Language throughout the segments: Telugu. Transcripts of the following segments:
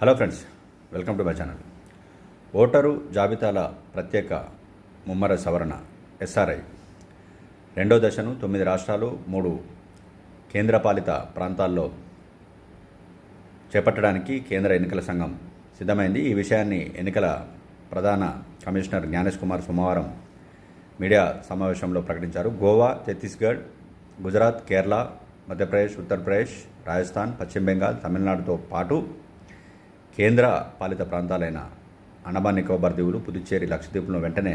Hello friends welcome to my channel voter జాబితాల ప్రత్యేక ముమ్మర సవరణ ఎస్ఆర్ఐ. రెండో దశను తొమ్మిది రాష్ట్రాలు మూడు కేంద్రపాలిత ప్రాంతాల్లో చేపట్టడానికి కేంద్ర ఎన్నికల సంఘం సిద్ధమైంది. ఈ విషయాన్ని ఎన్నికల ప్రధాన కమిషనర్ జ్ఞానేష్ కుమార్ సోమవారం మీడియా సమావేశంలో ప్రకటించారు. గోవా ఛత్తీస్గఢ్ గుజరాత్ కేరళ మధ్యప్రదేశ్ ఉత్తరప్రదేశ్ రాజస్థాన్ పశ్చిమ బెంగాల్ తమిళనాడుతో పాటు కేంద్ర పాలిత ప్రాంతాలైన అండమాన్ నికోబార్ దీవులు పుదుచ్చేరి లక్షద్వీప్ను వెంటనే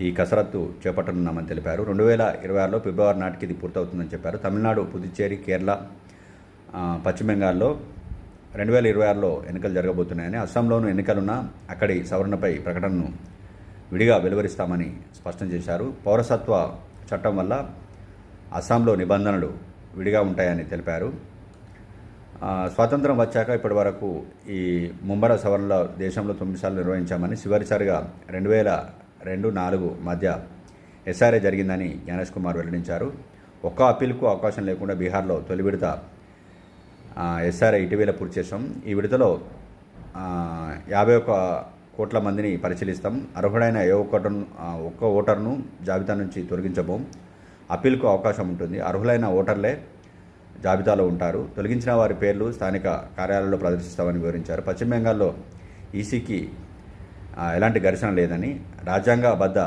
ఈ కసరత్తు చేపట్టనున్నామని తెలిపారు. రెండు వేల ఇరవై ఆరులో ఫిబ్రవరి నాటికి ఇది పూర్తవుతుందని చెప్పారు. తమిళనాడు పుదుచ్చేరి కేరళ పశ్చిమ బెంగాల్లో రెండు వేల ఇరవై ఆరులో ఎన్నికలు జరగబోతున్నాయని అస్సాంలోనూ ఎన్నికలున్న అక్కడి సవరణపై ప్రకటనను విడిగా వెలువరిస్తామని స్పష్టం చేశారు. పౌరసత్వ చట్టం వల్ల అస్సాంలో నిబంధనలు విడిగా ఉంటాయని తెలిపారు. స్వాతంత్రం వచ్చాక ఇప్పటి వరకు ఈ ముంబర సవరణల దేశంలో తొమ్మిది సార్లు నిర్వహించామని చివరిసారిగా రెండు వేల రెండు నాలుగు మధ్య ఎస్ఆర్ఏ జరిగిందని జ్ఞానేష్ కుమార్ వెల్లడించారు. ఒక్క అప్పీల్కు అవకాశం లేకుండా బీహార్లో తొలి విడత ఎస్ఆర్ఐ ఇటీవల పూర్తి చేసాం ఈ విడతలో యాభై ఒక్క కోట్ల మందిని పరిశీలిస్తాం. అర్హుడైన ఏ ఒక్కటను ఒక్క ఓటర్ను జాబితా నుంచి తొలగించబోం. అప్పీల్కు అవకాశం ఉంటుంది. అర్హులైన ఓటర్లే జాబితాలో ఉంటారు. తొలగించిన వారి పేర్లు స్థానిక కార్యాలయాల్లో ప్రదర్శిస్తామని వివరించారు. పశ్చిమ బెంగాల్లో ఈసీకి ఎలాంటి ఘర్షణ లేదని రాజ్యాంగబద్ధ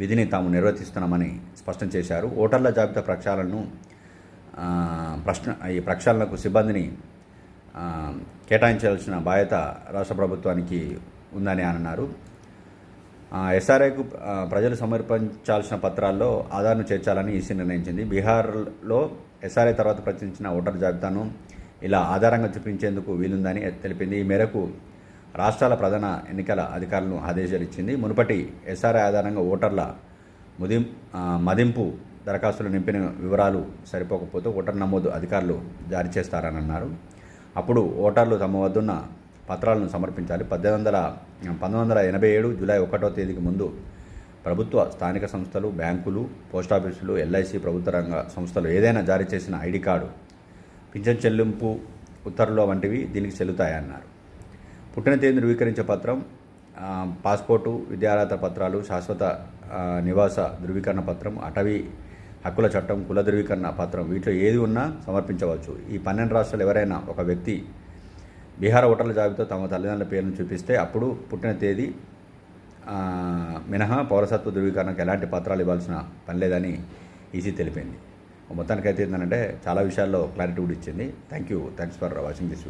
విధిని తాము నిర్వర్తిస్తున్నామని స్పష్టం చేశారు. ఓటర్ల జాబితా ప్రక్షాళనను ప్రశ్న ఈ ప్రక్షాళనకు సిబ్బందిని కేటాయించాల్సిన బాధ్యత రాష్ట్ర ప్రభుత్వానికి ఉందని అన్నారు. ఎస్ఆర్ఐకు ప్రజలు సమర్పించాల్సిన పత్రాల్లో ఆధార్ను చేర్చాలని ఈసీ నిర్ణయించింది. బీహార్లో ఎస్ఆర్ఐ తర్వాత ప్రచురించిన ఓటర్ జాబితాను ఇలా ఆధారంగా చూపించేందుకు వీలుందని తెలిపింది. ఈ మేరకు రాష్ట్రాల ప్రధాన ఎన్నికల అధికారులను ఆదేశాలు ఇచ్చింది మునుపటి ఎస్ఆర్ఐ ఆధారంగా ఓటర్ల ముదిం మదింపు దరఖాస్తులు నింపిన వివరాలు సరిపోకపోతే ఓటర్ నమోదు అధికారులు జారీ చేస్తారని అన్నారు అప్పుడు ఓటర్లు తమ వద్దున్న పత్రాలను సమర్పించాలి. పద్దెనిమిది వందల పంతొమ్మిది వందల ఎనభై ఏడు జూలై ఒకటో తేదీకి ముందు ప్రభుత్వ స్థానిక సంస్థలు బ్యాంకులు పోస్టాఫీసులు ఎల్ఐసి ప్రభుత్వ రంగ సంస్థలు ఏదైనా జారీ చేసిన ఐడి కార్డు పింఛన్ చెల్లింపు ఉత్తర్వులు వంటివి దీనికి చెల్లుతాయన్నారు పుట్టిన తేదీ ధృవీకరించే పత్రం పాస్పోర్టు విద్యార్హత పత్రాలు శాశ్వత నివాస ధృవీకరణ పత్రం అటవీ హక్కుల చట్టం కుల ధృవీకరణ పత్రం వీటిలో ఏది ఉన్నా సమర్పించవచ్చు. ఈ పన్నెండు రాష్ట్రాలు ఎవరైనా ఒక వ్యక్తి బీహార్ ఓటర్ల జాబితా తమ తల్లిదండ్రుల పేర్లను చూపిస్తే అప్పుడు పుట్టిన తేదీ మినహా పౌరసత్వ ధృవీకరణకు ఎలాంటి పత్రాలు ఇవ్వాల్సిన పని లేదని ఈసీ తెలిపింది. మొత్తానికైతే ఏంటంటే చాలా విషయాల్లో క్లారిటీ కూడా ఇచ్చింది. Thank you thanks for watching this